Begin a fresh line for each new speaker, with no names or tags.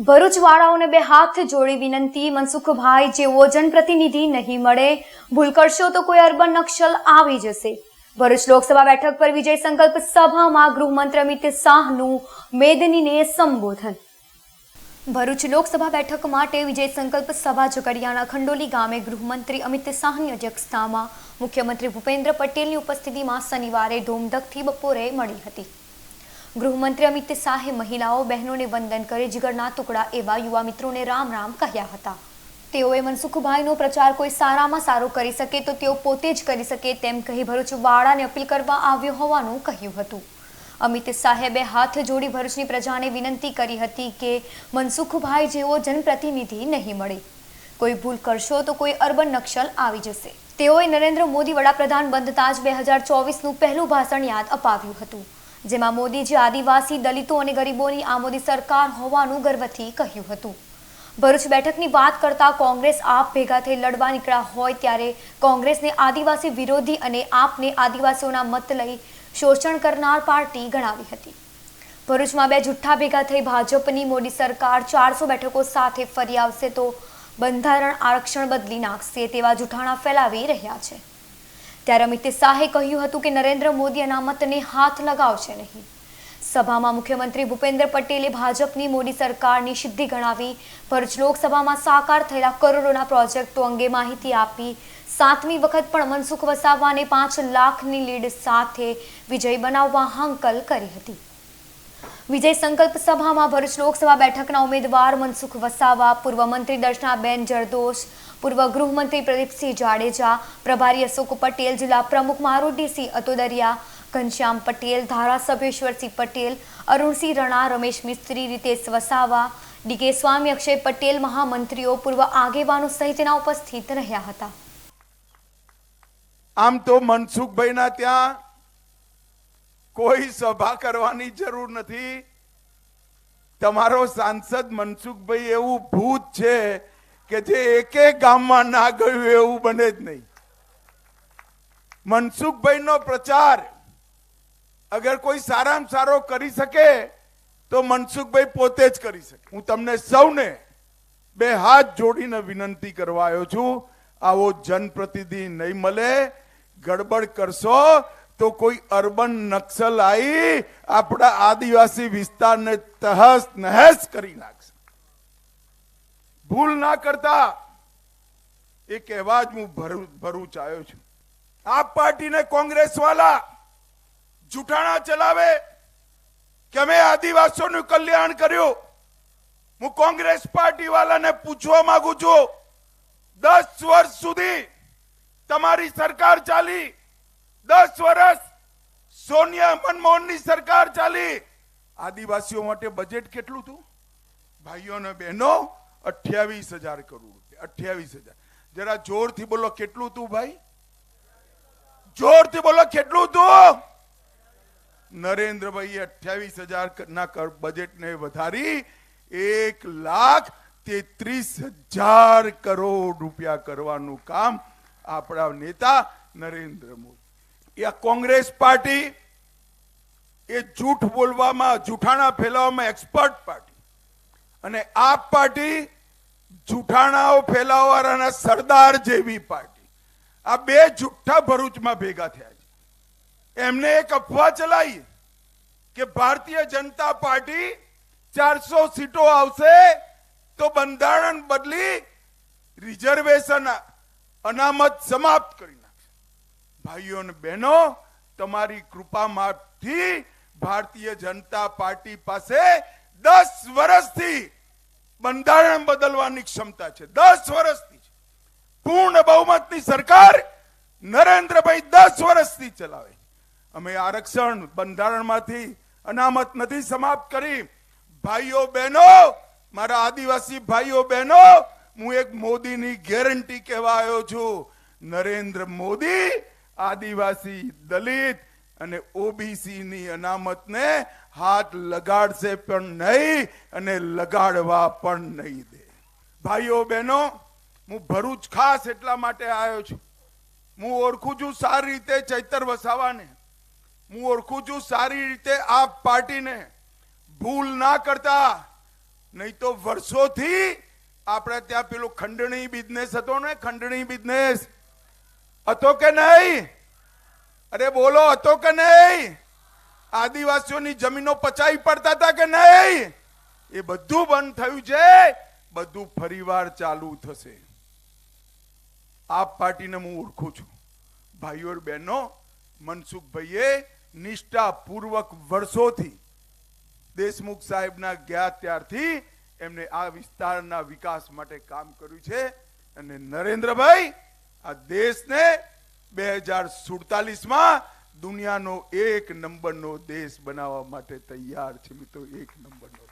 ભરૂચ વાળાઓને બે હાથ જોડી વિનંતી. મનસુખભાઈ જેવો જનપ્રતિનિધિ નહીં મળે, ભૂલ કરશો તો કોઈ અર્બન નક્સલ આવી જશે. ભરૂચ લોકસભા બેઠક પર વિજય સંકલ્પ સભામાં ગૃહમંત્રી અમિત શાહનું મેદનીને સંબોધન. ભરૂચ લોકસભા બેઠક માટે વિજય સંકલ્પ સભા ઝઘડિયાના ખંડોલી ગામે ગૃહમંત્રી અમિત શાહની અધ્યક્ષતામાં મુખ્યમંત્રી ભૂપેન્દ્ર પટેલની ઉપસ્થિતિમાં શનિવારે ધૂમધકથી બપોરે મળી હતી. ગૃહમંત્રી અમિત શાહે મહિલાઓ, બહેનોને વંદન કરી જીગરના ટુકડા એવા યુવા મિત્રોને રામ રામ કહ્યા હતા. તેઓએ મનસુખભાઈનો પ્રચાર કોઈ સારામાં સારો કરી શકે તો તેઓ પોતે જ કરી શકે તેમ કહી ભરૂચ વાળાને અપીલ કરવા આવ્યો હોવાનું કહ્યું હતું. અમિત સાહેબે હાથ જોડી ભરૂચની પ્રજાને વિનંતી કરી હતી કે મનસુખભાઈ જેવો જનપ્રતિનિધિ નહીં મળે. કોઈ ભૂલ કરશો તો કોઈ અર્બન નક્સલ આવી જશે. તેઓએ નરેન્દ્ર મોદી વડાપ્રધાન બનતા જ બે હજાર ચોવીસનું પહેલું ભાષણ યાદ અપાવ્યું હતું. જેમાં મોદીજી આદિવાસી દલિતો અને ગરીબોની આ મોદી સરકાર હોવાનું ગર્વથી કહ્યું હતું. ભરૂચ બેઠકની વાત કરતા કોંગ્રેસ આપ ભેગા થઈ લડવા નીકળ્યા હોય ત્યારે કોંગ્રેસને આદિવાસી વિરોધી અને આપને આદિવાસીઓના મત લઈ શોષણ કરનાર પાર્ટી ગણાવી હતી. ભરૂચમાં બે જુઠ્ઠા ભેગા થઈ ભાજપની મોદી સરકાર ચારસો બેઠકો સાથે ફરી આવશે તો બંધારણ આરક્ષણ બદલી નાખશે તેવા જુઠ્ઠાણા ફેલાવી રહ્યા છે. ત્યારે અમિત શાહે કહ્યું હતું કે નરેન્દ્ર મોદી અનામતને હાથ લગાવશે નહીં. સભામાં મુખ્યમંત્રી ભૂપેન્દ્ર પટેલે ભાજપની મોદી સરકારની સિદ્ધિ ગણાવી, ભરૂચ લોકસભામાં સાકાર થયેલા કરોડોના પ્રોજેક્ટો અંગે માહિતી આપી, સાતમી વખત પણ મનસુખ વસાવાને પાંચ લાખની લીડ સાથે વિજય બનાવવા હાંકલ કરી હતી. વિજય સંકલ્પ સભામાં ભરૂચ લોકસભા બેઠકના ઉમેદવાર મનસુખ વસાવા, પૂર્વ મંત્રી દર્શનાબેન જરદોશ, પૂર્વ ગૃહમંત્રી પ્રદીપસિંહ જાડેજા, પ્રભારી અશોક પટેલ, જિલ્લા પ્રમુખ મારુતિસિંહ અતોદરિયા, ઘનશ્યામ પટેલ ધારાસભ્યેશ્વરસિંહ પટેલ, અરુણસિંહ રણા, રમેશ મિસ્ત્રી, રીતેશ વસાવા, ડીકે સ્વામી, અક્ષય પટેલ, મહામંત્રીઓ, પૂર્વ આગેવાનો સહિતના ઉપસ્થિત રહ્યા હતા.
આમ તો મનસુખભાઈના ત્યાં કોઈ સભા કરવાની જરૂર નથી. તમારો સાંસદ મનસુખભાઈ એવું ભૂત છે કે જે એકે ગામમાં ના ગયું એવું બને જ નહીં. મનસુખભાઈનો પ્રચાર અગર કોઈ સારામાં સારો કરી શકે તો મનસુખભાઈ પોતે જ કરી શકે. હું તમને સૌને બે હાથ જોડીને વિનંતી કરવા આવ્યો છું. આવો જનપ્રતિનિધિ નહીં મળે. ગડબડ કરશો તો કોઈ અર્બન નક્સલ આવી આપણા આદિવાસી વિસ્તારને તહસ નહેસ કરી નાખશે. ભૂલ ના કરતા એ કહેવા જ હું ભરૂ- ભરૂચ આવ્યો છું. આ પાર્ટીને કોંગ્રેસ વાળા જૂઠાણા ચલાવે કે અમે આદિવાસીઓનું કલ્યાણ કર્યું? હું કોંગ્રેસ પાર્ટી વાળાને પૂછવા માંગુ છું, દસ વર્ષ સુધી તમારી સરકાર ચાલી દસ વર્ષ સોનિયા મનમોહનની સરકાર ચાલી. આદિવાસીઓ માટે બજેટ કેટલું હતું? ભાઈઓ અને બહેનો અઠ્યાવીસ હજાર કરોડ અઠ્યાવીસ હજાર. જરા જોરથી બોલો, કેટલું હતું ભાઈ? જોરથી બોલો, કેટલું હતું? નરેન્દ્રભાઈ અઠ્યાવીસ હજાર ના બજેટને વધારી એક લાખ તેત્રીસ હજાર કરોડ રૂપિયા કરવાનું કામ આપણા નેતા નરેન્દ્ર મોદી. આ કોંગ્રેસ પાર્ટી એ જૂઠ બોલવામાં જૂઠાણા ફેલાવવામાં એક્સપર્ટ પાર્ટી અને આપ પાર્ટી જૂઠાણાઓ ફેલાવવાના સરદાર જેવી પાર્ટી આ બે જુઠ્ઠા ભરૂચમાં ભેગા થયા છે એમને એક અફવા ચલાવી કે ભારતીય જનતા પાર્ટી ચારસો સીટો આવશે તો બંધારણ બદલી રિઝર્વેશન અનામત સમાપ્ત કરી ભાઈઓ બહેનો, તમારી કૃપામાંથી ભારતીય જનતા પાર્ટી પાસે દસ વર્ષથી બંધારણ બદલવાની ક્ષમતા છે. દસ વર્ષથી. પૂર્ણ બહુમતની સરકાર નરેન્દ્રભાઈ દસ વર્ષથી ચલાવે. અમે આરક્ષણ બંધારણમાંથી અનામત નથી સમાપ્ત કરી. ભાઈઓ, બહેનો, મારા આદિવાસી ભાઈઓ, બહેનો, હું એક મોદીની ગેરંટી કહેવા આવ્યો છું. નરેન્દ્ર મોદી આદિવાસી દલિત અને ઓબીસી ની અનામતને હાથ લગાડશે પણ નહીં અને લગાડવા પણ નહીં દે. ભાઈઓ, બહેનો, હું ભરૂચ ખાસ એટલા માટે આવ્યો છું. હું ઓળખું છું સારી રીતે ચૈતર વસાવાને. હું ઓળખું છું સારી રીતે આ પાર્ટીને. ભૂલ ના કરતા. નહીં તો વર્ષોથી આપણે ત્યાં પેલો ખંડણી બિઝનેસ હતો ને, ખંડણી બિઝનેસ. હતો કે નહીં અરે બોલો હતો કે નહીં આદિવાસીઓની જમીનો પચાવી પડતા હતા કે નહીં એ બધું બંધ થયું છે બધું ફરીવાર ચાલુ થશે આપ પાર્ટીને હું ઓળખું છું ભાઈઓ બહેનો મનસુખભાઈએ નિષ્ઠાપૂર્વક વર્ષોથી દેશમુખ સાહેબના ગયા ત્યારથી એમને આ વિસ્તારના વિકાસ માટે કામ કર્યું છે અને નરેન્દ્રભાઈ આ દેશને બે હજાર સુડતાલીસમાં દુનિયાનો એક નંબરનો દેશ બનાવવા માટે તૈયાર છે મિત્રો, એક નંબરનો.